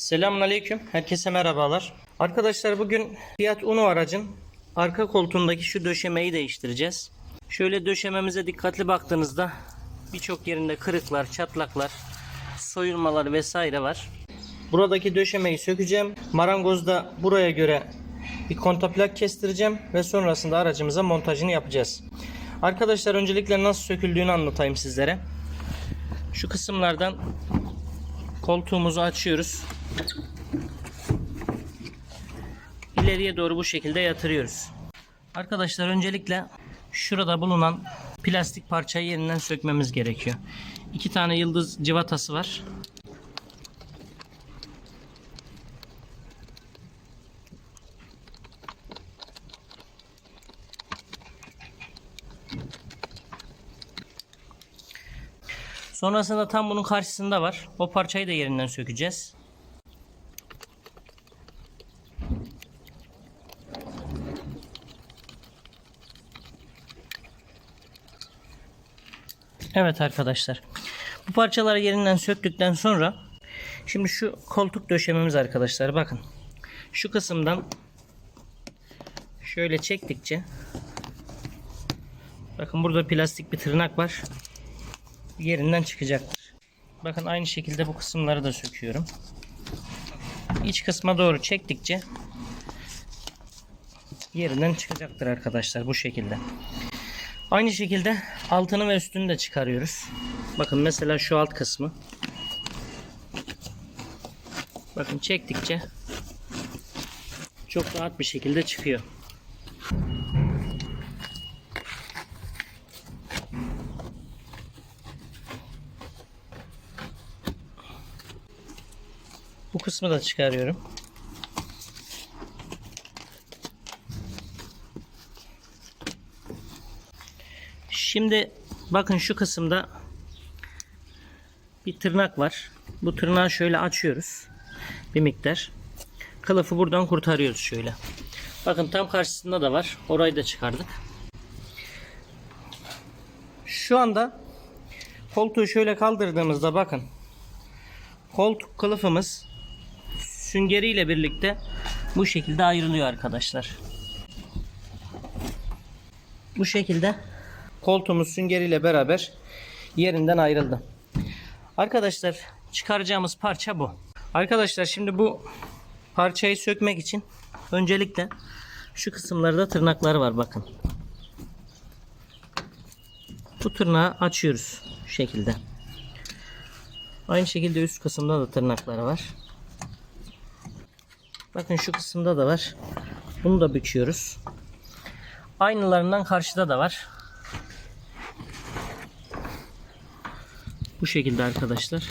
Selamünaleyküm. Herkese merhabalar. Arkadaşlar bugün Fiat Uno aracın arka koltuğundaki şu döşemeyi değiştireceğiz. Şöyle döşememize dikkatli baktığınızda birçok yerinde kırıklar, çatlaklar, soyulmalar vesaire var. Buradaki döşemeyi sökeceğim. Marangozda buraya göre bir kontaplak kestireceğim ve sonrasında aracımıza montajını yapacağız. Arkadaşlar öncelikle nasıl söküldüğünü anlatayım sizlere. Şu kısımlardan koltuğumuzu açıyoruz. İleriye doğru bu şekilde yatırıyoruz. Arkadaşlar öncelikle şurada bulunan plastik parçayı yerinden sökmemiz gerekiyor. İki tane yıldız civatası var. Sonrasında tam bunun karşısında var. O parçayı da yerinden sökeceğiz. Evet arkadaşlar. Bu parçaları yerinden söktükten sonra şimdi şu koltuk döşememiz arkadaşlar bakın. Şu kısımdan şöyle çektikçe bakın burada plastik bir tırnak var yerinden çıkacaktır. Bakın aynı şekilde bu kısımları da söküyorum. İç kısma doğru çektikçe yerinden çıkacaktır arkadaşlar bu şekilde. Aynı şekilde altını ve üstünü de çıkarıyoruz. Bakın mesela şu alt kısmı. Bakın çektikçe çok rahat bir şekilde çıkıyor. Bu kısmı da çıkarıyorum. Şimdi bakın şu kısımda bir tırnak var. Bu tırnağı şöyle açıyoruz. Bir miktar. Kılıfı buradan kurtarıyoruz şöyle. Bakın tam karşısında da var. Orayı da çıkardık. Şu anda koltuğu şöyle kaldırdığımızda bakın koltuk kılıfımız süngeriyle birlikte bu şekilde ayrılıyor arkadaşlar. Bu şekilde koltuğumuz süngeriyle beraber yerinden ayrıldı. Arkadaşlar çıkaracağımız parça bu. Arkadaşlar şimdi bu parçayı sökmek için öncelikle şu kısımlarda tırnakları var bakın. Bu tırnağı açıyoruz şu şekilde. Aynı şekilde üst kısımda da tırnakları var. Bakın şu kısımda da var. Bunu da büküyoruz. Aynılarından karşıda da var. Bu şekilde arkadaşlar.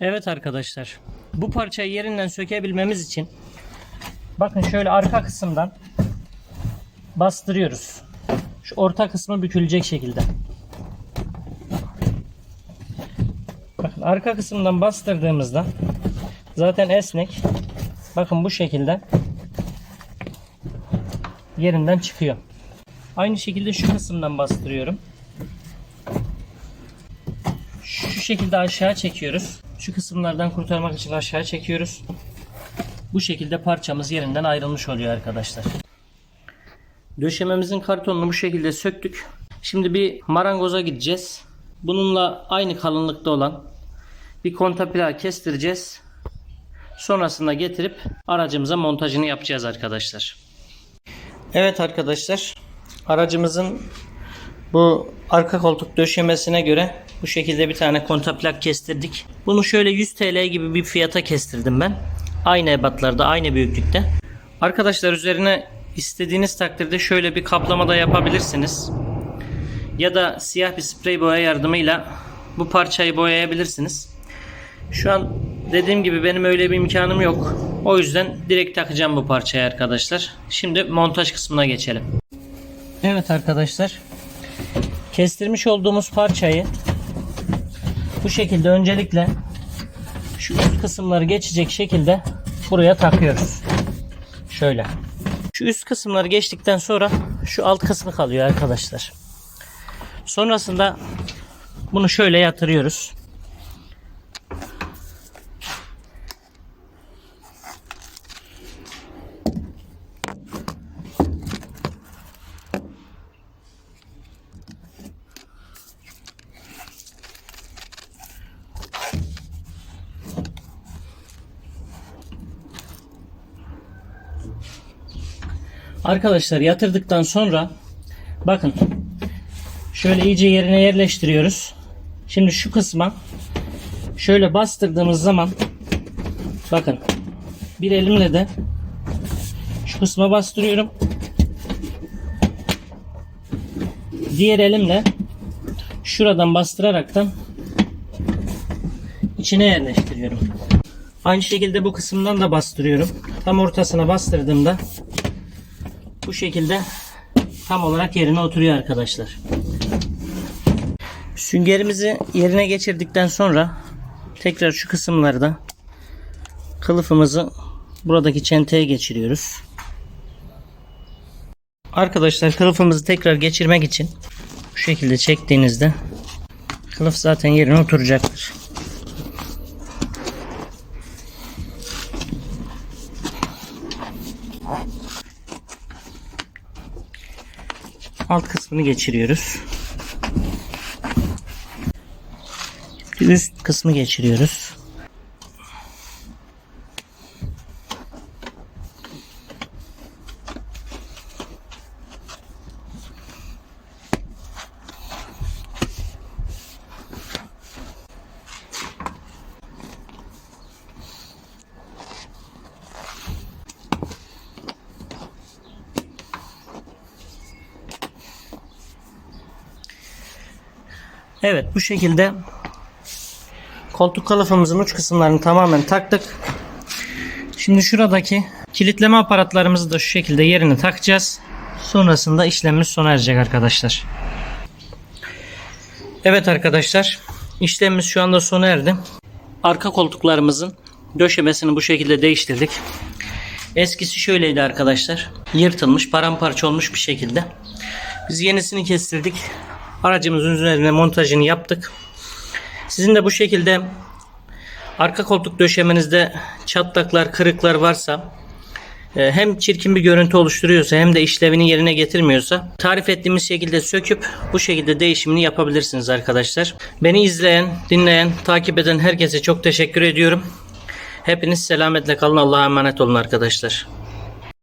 Evet arkadaşlar. Bu parçayı yerinden sökebilmemiz için bakın şöyle arka kısımdan bastırıyoruz. Şu orta kısmı bükülecek şekilde. Arka kısımdan bastırdığımızda zaten esnek. Bakın bu şekilde yerinden çıkıyor. Aynı şekilde şu kısımdan bastırıyorum. Şu şekilde aşağı çekiyoruz. Şu kısımlardan kurtarmak için aşağı çekiyoruz. Bu şekilde parçamız yerinden ayrılmış oluyor arkadaşlar. Döşememizin kartonunu bu şekilde söktük. Şimdi bir marangoza gideceğiz. Bununla aynı kalınlıkta olan bir kontaplağı kestireceğiz. Sonrasında getirip aracımıza montajını yapacağız arkadaşlar. Evet arkadaşlar. Aracımızın bu arka koltuk döşemesine göre bu şekilde bir tane kontaplak kestirdik. Bunu şöyle 100 TL gibi bir fiyata kestirdim ben. Aynı ebatlarda, aynı büyüklükte. Arkadaşlar üzerine istediğiniz takdirde şöyle bir kaplama da yapabilirsiniz. Ya da siyah bir sprey boya yardımıyla bu parçayı boyayabilirsiniz. Şu an dediğim gibi benim öyle bir imkanım yok. O yüzden direkt takacağım bu parçayı arkadaşlar. Şimdi montaj kısmına geçelim. Evet arkadaşlar. Kestirmiş olduğumuz parçayı bu şekilde öncelikle şu üst kısımları geçecek şekilde buraya takıyoruz. Şöyle. Şu üst kısımları geçtikten sonra şu alt kısmı kalıyor arkadaşlar. Sonrasında bunu şöyle yatırıyoruz. Arkadaşlar yatırdıktan sonra bakın şöyle iyice yerine yerleştiriyoruz. Şimdi şu kısma şöyle bastırdığımız zaman bakın bir elimle de şu kısma bastırıyorum. Diğer elimle şuradan bastıraraktan içine yerleştiriyorum. Aynı şekilde bu kısımdan da bastırıyorum. Tam ortasına bastırdığımda bu şekilde tam olarak yerine oturuyor arkadaşlar. Süngerimizi yerine geçirdikten sonra tekrar şu kısımlarda kılıfımızı buradaki çenteye geçiriyoruz. Arkadaşlar kılıfımızı tekrar geçirmek için bu şekilde çektiğinizde kılıf zaten yerine oturacaktır. Alt kısmını geçiriyoruz. Üst kısmı geçiriyoruz. Evet bu şekilde koltuk kılıfımızın uç kısımlarını tamamen taktık. Şimdi şuradaki kilitleme aparatlarımızı da şu şekilde yerine takacağız. Sonrasında işlemimiz sona erecek arkadaşlar. Evet arkadaşlar işlemimiz şu anda sona erdi. Arka koltuklarımızın döşemesini bu şekilde değiştirdik. Eskisi şöyleydi arkadaşlar. Yırtılmış, paramparça olmuş bir şekilde. Biz yenisini kestirdik. Aracımızın üzerine montajını yaptık. Sizin de bu şekilde arka koltuk döşemenizde çatlaklar, kırıklar varsa e, hem çirkin bir görüntü oluşturuyorsa hem de işlevini yerine getirmiyorsa tarif ettiğimiz şekilde söküp bu şekilde değişimini yapabilirsiniz arkadaşlar. Beni izleyen, dinleyen, takip eden herkese çok teşekkür ediyorum. Hepiniz selametle kalın. Allah'a emanet olun arkadaşlar.